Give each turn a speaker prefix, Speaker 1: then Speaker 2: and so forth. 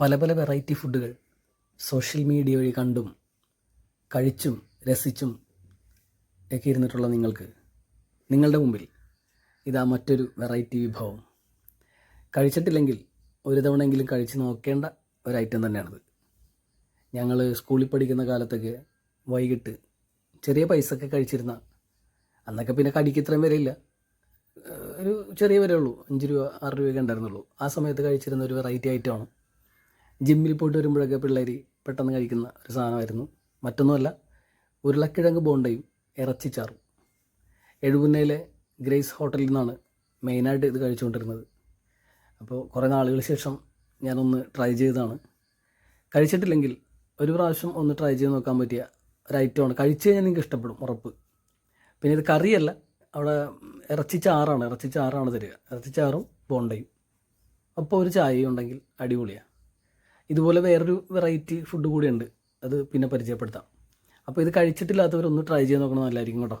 Speaker 1: പല പല വെറൈറ്റി ഫുഡുകൾ സോഷ്യൽ മീഡിയ വഴി കണ്ടും കഴിച്ചും രസിച്ചും ഒക്കെ ഇരുന്നിട്ടുള്ള നിങ്ങൾക്ക്. നിങ്ങളുടെ മുമ്പിൽ ഇതാ മറ്റൊരു വെറൈറ്റി വിഭവം. കഴിച്ചിട്ടില്ലെങ്കിൽ ഒരു തവണയെങ്കിലും കഴിച്ച് നോക്കേണ്ട ഒരു ഐറ്റം തന്നെയാണിത്. ഞങ്ങൾ സ്കൂളിൽ പഠിക്കുന്ന കാലത്തൊക്കെ വൈകിട്ട് ചെറിയ പൈസ ഒക്കെ കഴിച്ചിരുന്ന അന്നൊക്കെ പിന്നെ കടിക്ക് ഇത്രയും വരെയില്ല ഒരു ചെറിയ വരെ ഉള്ളൂ. അഞ്ച് രൂപ ആറ് രൂപയൊക്കെ ഉണ്ടായിരുന്നുള്ളൂ. ആ സമയത്ത് കഴിച്ചിരുന്ന ഒരു വെറൈറ്റി ഐറ്റമാണ് ജിമ്മിൽ പോയിട്ട് വരുമ്പോഴൊക്കെ പിള്ളേർ പെട്ടെന്ന് കഴിക്കുന്ന ഒരു സാധനമായിരുന്നു. മറ്റൊന്നുമല്ല ഉരുളക്കിഴങ്ങ് ബോണ്ടയും ഇറച്ചിച്ചാറും എഴുപുന്നയിലെ ഗ്രേസ് ഹോട്ടലിൽ നിന്നാണ് മെയിനായിട്ട് ഇത് കഴിച്ചുകൊണ്ടിരുന്നത്. അപ്പോൾ കുറേ നാളുകൾ ശേഷം ഞാനൊന്ന് ട്രൈ ചെയ്തതാണ്. കഴിച്ചിട്ടില്ലെങ്കിൽ ഒരു പ്രാവശ്യം ഒന്ന് ട്രൈ ചെയ്ത് നോക്കാൻ പറ്റിയ ഒരു ഐറ്റമാണ്. കഴിച്ചു കഴിഞ്ഞാൽ നിങ്ങൾക്ക് ഇഷ്ടപ്പെടും ഉറപ്പ്. പിന്നെ ഇത് കറിയല്ല അവിടെ ഇറച്ചി ചാറാണ്. ഇറച്ചി ചാറാണ് തരിക. ഇറച്ചി ചാറും ബോണ്ടയും. അപ്പോൾ ഒരു ചായയും ഉണ്ടെങ്കിൽ അടിപൊളിയാണ്. ഇതുപോലെ വേറൊരു വെറൈറ്റി ഫുഡ് കൂടിയുണ്ട്. അത് പിന്നെ പരിചയപ്പെടുത്താം. അപ്പോൾ ഇത് കഴിച്ചിട്ടില്ലാത്തവരൊന്ന് ട്രൈ ചെയ്ത് നോക്കണം. നല്ലതായിരിക്കും കേട്ടോ.